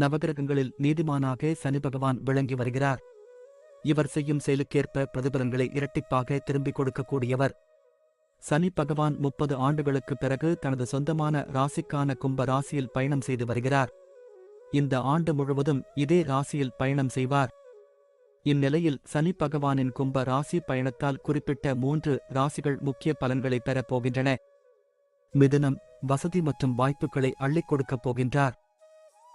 நவகிரகங்களில் நீதிமானாக சனி பகவான் விளங்கி வருகிறார். இவர் செய்யும் செயலுக்கேற்ப பிரதிபலன்களை இரட்டிப்பாக திரும்பிக் கொடுக்கக்கூடியவர். சனி பகவான் முப்பது ஆண்டுகளுக்கு பிறகு தனது சொந்தமான ராசிக்கான கும்ப ராசியில் பயணம் செய்து வருகிறார். இந்த ஆண்டு முழுவதும் இதே ராசியில் பயணம் செய்வார். இந்நிலையில் சனி பகவானின் கும்ப ராசி பயணத்தால் குறிப்பிட்ட மூன்று ராசிகள் முக்கிய பலன்களை பெறப் போகின்றன. மிதுனம் வசதி மற்றும் வாய்ப்புகளை அள்ளிக் கொடுக்கப் போகின்றார்.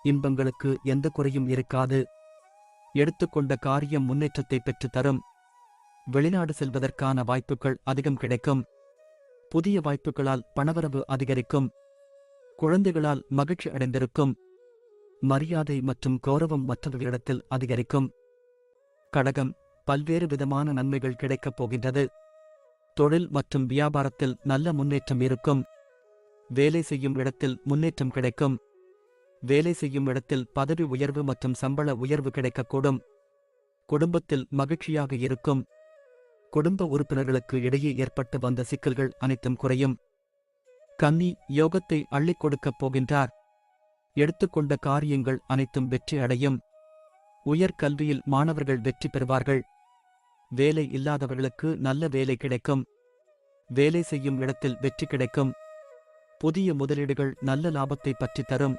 இன்பங்களுக்கு எந்த குறையும் இருக்காது. எடுத்துக்கொண்ட காரியம் முன்னேற்றத்தை பெற்றுத் தரும். வெளிநாடு செல்வதற்கான வாய்ப்புகள் அதிகம் கிடைக்கும். புதிய வாய்ப்புகளால் பணவரவு அதிகரிக்கும். குழந்தைகளால் மகிழ்ச்சி அடைந்திருக்கும். மரியாதை மற்றும் கௌரவம் மற்றவர்களிடத்தில் அதிகரிக்கும். கடகம் பல்வேறு விதமான நன்மைகள் கிடைக்கப் போகின்றது. தொழில் மற்றும் வியாபாரத்தில் நல்ல முன்னேற்றம் இருக்கும். வேலை செய்யும் இடத்தில் முன்னேற்றம் கிடைக்கும். வேலை செய்யும் இடத்தில் பதவி உயர்வு மற்றும் சம்பள உயர்வு கிடைக்கக்கூடும். குடும்பத்தில் மகிழ்ச்சியாக இருக்கும். குடும்ப உறுப்பினர்களுக்கு இடையே ஏற்பட்டு வந்த சிக்கல்கள் அனைத்தும் குறையும். கன்னி யோகத்தை அள்ளிக் கொடுக்கப் போகின்றார். எடுத்துக்கொண்ட காரியங்கள் அனைத்தும் வெற்றி அடையும். உயர்கல்வியில் மாணவர்கள் வெற்றி பெறுவார்கள். வேலை இல்லாதவர்களுக்கு நல்ல வேலை கிடைக்கும். வேலை செய்யும் இடத்தில் வெற்றி கிடைக்கும். புதிய முதலீடுகள் நல்ல லாபத்தை பற்றித் தரும்.